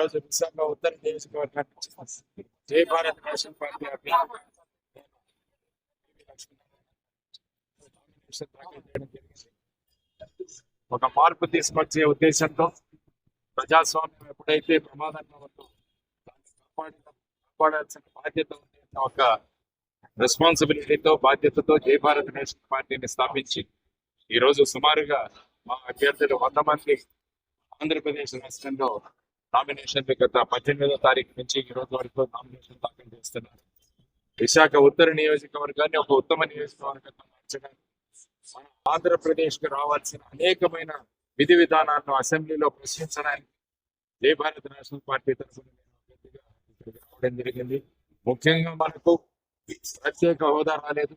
ఈరోజు విశాఖ ఉత్తర నియోజకవర్గానికి జై భారత్ నేషన్ పార్టీ అభ్యర్థి. ఒక మార్పు తీసుకొచ్చే ఉద్దేశంతో ప్రజాస్వామ్యం ఎప్పుడైతే ప్రమాదంలో ఉందో కాపాడాల్సిన బాధ్యత ఉంది ఒక రెస్పాన్సిబిలిటీతో బాధ్యతతో జై భారత్ నేషనల్ పార్టీని స్థాపించి ఈ రోజు సుమారుగా మా అభ్యర్థులు వంద మంది ఆంధ్రప్రదేశ్ రాష్ట్రంలో నామినేషన్లు గత పద్దెనిమిదో తారీఖు నుంచి ఈ రోజు వరకు నామినేషన్ దాఖలు చేస్తున్నారు. విశాఖ ఉత్తర నియోజకవర్గాన్ని ఒక ఉత్తమ నియోజకవర్గంగా మార్చడానికి మన ఆంధ్రప్రదేశ్కు రావాల్సిన అనేకమైన విధి విధానాలను అసెంబ్లీలో ప్రశ్నించడానికి జై భారత్ నేషనల్ పార్టీ తరఫున రావడం జరిగింది. ముఖ్యంగా మనకు ప్రత్యేక హోదా రాలేదు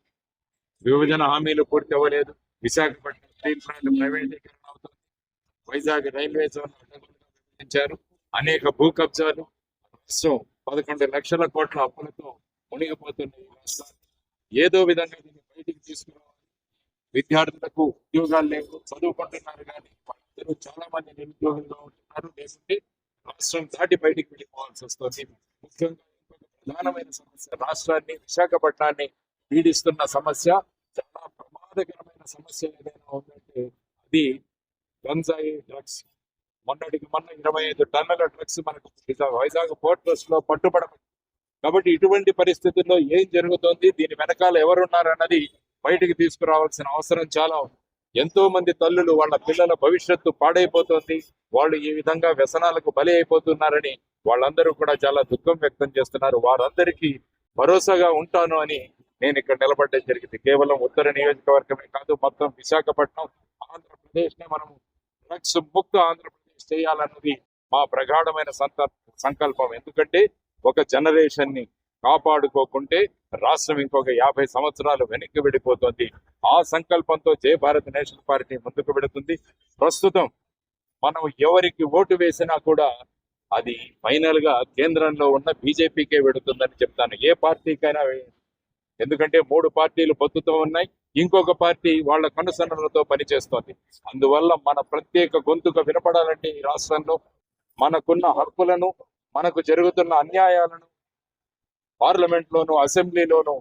విభజన హామీలు పూర్తి అవ్వలేదు విశాఖపట్నం స్టీల్ ప్లాంట్ ప్రైవేటీకరణ అవుతుంది. వైజాగ్ రైల్వే జోన్ విభజించారు. అనేక భూ కబ్జాలు రాష్ట్రం పదకొండు లక్షల కోట్ల అప్పులతో మునిగిపోతున్న ఈ రాష్ట్రాన్ని ఏదో విధంగా దీన్ని బయటికి తీసుకురావాలి. విద్యార్థులకు ఉద్యోగాలు లేవు చదువుకుంటున్నారు కానీ వాళ్ళందరూ చాలా మంది నిరుద్యోగులుగా ఉంటున్నారు. లేకుంటే రాష్ట్రం దాటి బయటికి వెళ్ళిపోవాల్సి వస్తుంది. ముఖ్యంగా ప్రధానమైన సమస్య రాష్ట్రాన్ని విశాఖపట్నాన్ని పీడిస్తున్న సమస్య చాలా ప్రమాదకరమైన సమస్య ఏదైనా ఉందంటే అది గంజాయి డ్రగ్స్. మొన్నటికి మొన్న ఇరవై ఐదు టన్నుల డ్రగ్స్ మనకు వైజాగ్ పోర్ట్ ట్రస్ట్లో పట్టుబడదు కాబట్టి ఇటువంటి పరిస్థితుల్లో ఏం జరుగుతోంది? దీని వెనకాల ఎవరున్నారన్నది బయటికి తీసుకురావాల్సిన అవసరం చాలా ఎంతో మంది తల్లులు వాళ్ళ పిల్లల భవిష్యత్తు పాడైపోతుంది. వాళ్ళు ఈ విధంగా వ్యసనాలకు బలి అయిపోతున్నారని వాళ్ళందరూ కూడా చాలా దుఃఖం వ్యక్తం చేస్తున్నారు. వారందరికీ భరోసాగా ఉంటాను అని నేను ఇక్కడ నిలబడడం జరిగింది. కేవలం ఉత్తర నియోజకవర్గమే కాదు మొత్తం విశాఖపట్నం ఆంధ్రప్రదేశ్ నే మనం డ్రగ్స్ ముక్త ఆంధ్రప్రదేశ్ చేయాలన్నది మా ప్రగాఢమైన సంకల్పం. ఎందుకంటే ఒక జనరేషన్ని కాపాడుకోకుంటే రాష్ట్రం ఇంకొక యాభై సంవత్సరాలు వెనక్కి వెళ్ళిపోతుంది. ఆ సంకల్పంతో జై భారత్ నేషనల్ పార్టీ ముందుకు పెడుతుంది ప్రస్తుతం మనం ఎవరికి ఓటు వేసినా కూడా అది ఫైనల్గా కేంద్రంలో ఉన్న బీజేపీకే పెడుతుందని చెప్తాను. ఏ పార్టీకైనా ఎందుకంటే మూడు పార్టీలు పొత్తుతో ఉన్నాయి ఇంకొక పార్టీ వాళ్ళ కనుసన్నలతో పనిచేస్తోంది. అందువల్ల మన ప్రత్యేక గొంతుక వినపడాలంటే ఈ రాష్ట్రంలో మనకున్న హక్కులను మనకు జరుగుతున్న అన్యాయాలను పార్లమెంట్ లోను అసెంబ్లీలోను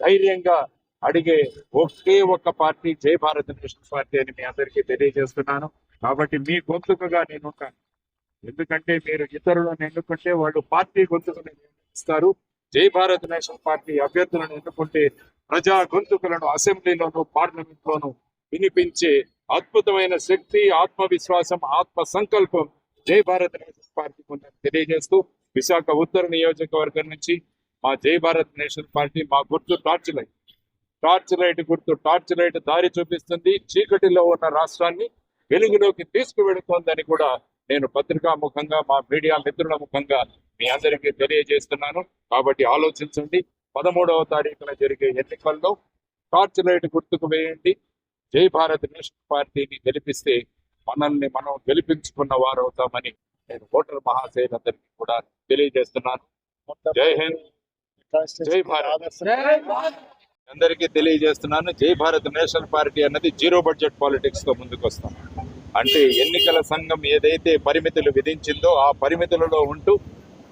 ధైర్యంగా అడిగే ఒకే ఒక్క పార్టీ జై భారత్ నేషనల్ పార్టీ అని మీ అందరికీ తెలియజేస్తున్నాను. కాబట్టి మీ గొంతుకగా నేను ఎందుకంటే మీరు ఇతరులను ఎన్నుకుంటే వాళ్ళు పార్టీ గొంతుకను నిర్ణయిస్తారు. జై భారత్ నేషనల్ పార్టీ అభ్యర్థులను ఎన్నుకుంటే ప్రజా గొంతుకలను అసెంబ్లీలోను పార్లమెంట్లోను వినిపించే అద్భుతమైన శక్తి ఆత్మవిశ్వాసం ఆత్మ సంకల్పం జై భారత్ నేషనల్ పార్టీ ఉందని తెలియజేస్తూ విశాఖ ఉత్తర నియోజకవర్గం నుంచి మా జై భారత్ నేషనల్ పార్టీ మా గుర్తు టార్చ్ లైట్. టార్చ్ లైట్ గుర్తు టార్చ్ లైట్ దారి చూపిస్తుంది. చీకటిలో ఉన్న రాష్ట్రాన్ని వెలుగులోకి తీసుకువెడుతోందని కూడా నేను పత్రికా ముఖంగా మా మీడియా మిత్రుల ముఖంగా మీ అందరికీ తెలియజేస్తున్నాను. కాబట్టి ఆలోచించండి. పదమూడవ తారీఖున జరిగే ఎన్నికల్లో టార్చ్ లైట్ గుర్తుకు వేయండి. జై భారత్ నేషనల్ పార్టీని గెలిపిస్తే మనల్ని మనం గెలిపించుకున్న వారు అవుతామని నేను ఓటర్ మహాశైలందరికీ కూడా తెలియజేస్తున్నాను. జై హింద్. జై భారత్. అందరికీ తెలియజేస్తున్నాను. జై భారత్ నేషనల్ పార్టీ అన్నది జీరో బడ్జెట్ పాలిటిక్స్తో ముందుకు వస్తాం అంటే ఎన్నికల సంఘం ఏదైతే పరిమితులు విధించిందో ఆ పరిమితులలో ఉంటూ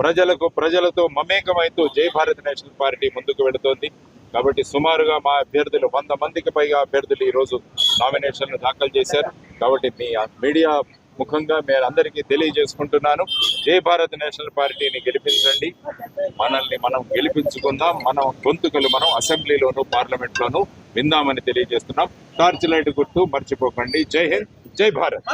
ప్రజలకు ప్రజలతో మమేకమైతూ జై భారత్ నేషనల్ పార్టీ ముందుకు వెళుతోంది. కాబట్టి సుమారుగా మా అభ్యర్థులు వంద మందికి పైగా అభ్యర్థులు ఈరోజు నామినేషన్లు దాఖలు చేశారు. కాబట్టి మీ మీడియా ముఖంగా మీరు అందరికీ తెలియజేసుకుంటున్నాను. జై భారత్ నేషనల్ పార్టీని గెలిపించండి. మనల్ని మనం గెలిపించుకుందాం. మనం గొంతుకలు మనం అసెంబ్లీలోను పార్లమెంట్లోను విందామని తెలియజేస్తున్నాం. టార్చ్ లైట్ గుర్తు మర్చిపోకండి. జై హింద్. జై భారత్